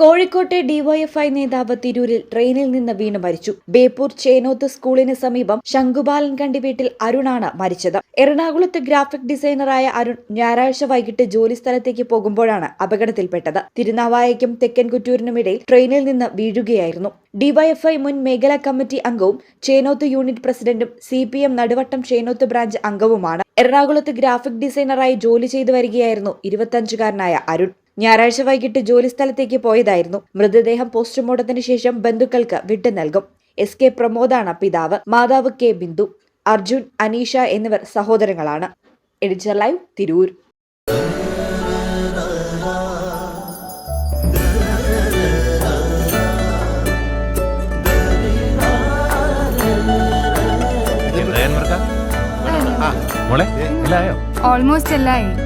കോഴിക്കോട്ടെ ഡിവൈഎഫ്ഐ നേതാവ് തിരൂരിൽ ട്രെയിനിൽ നിന്ന് വീണ് മരിച്ചു. ബേപ്പൂർ ചേനോത്ത് സ്കൂളിന് സമീപം ശംഖുബാലൻ കണ്ടി വീട്ടിൽ അരുണാണ് മരിച്ചത്. എറണാകുളത്ത് ഗ്രാഫിക് ഡിസൈനറായ അരുൺ ഞായറാഴ്ച വൈകിട്ട് ജോലി സ്ഥലത്തേക്ക് പോകുമ്പോഴാണ് അപകടത്തിൽപ്പെട്ടത്. തിരുനാവായയ്ക്കും തെക്കൻ കുറ്റൂരിനുമിടയിൽ ട്രെയിനിൽ നിന്ന് വീഴുകയായിരുന്നു. ഡിവൈഎഫ്ഐ മുൻ മേഖലാ കമ്മിറ്റി അംഗവും ചേനോത്ത് യൂണിറ്റ് പ്രസിഡന്റും C P M Naduvattam Chenoth branch അംഗവുമാണ്. എറണാകുളത്ത് ഗ്രാഫിക് ഡിസൈനറായി ജോലി ചെയ്തു വരികയായിരുന്നു ഇരുപത്തഞ്ചുകാരനായ അരുൺ. ഞായറാഴ്ച വൈകിട്ട് ജോലിസ്ഥലത്തേക്ക് പോയതായിരുന്നു. മൃതദേഹം പോസ്റ്റ്മോർട്ടത്തിന് ശേഷം ബന്ധുക്കൾക്ക് വിട്ടു നൽകും. എസ് കെ പ്രമോദാണ് പിതാവ്. മാതാവ് കെ ബിന്ദു അർജുൻ അനീഷ എന്നിവർ സഹോദരങ്ങളാണ്. Editor live Tirur. ഓൾമോസ്റ്റ് എല്ലായി.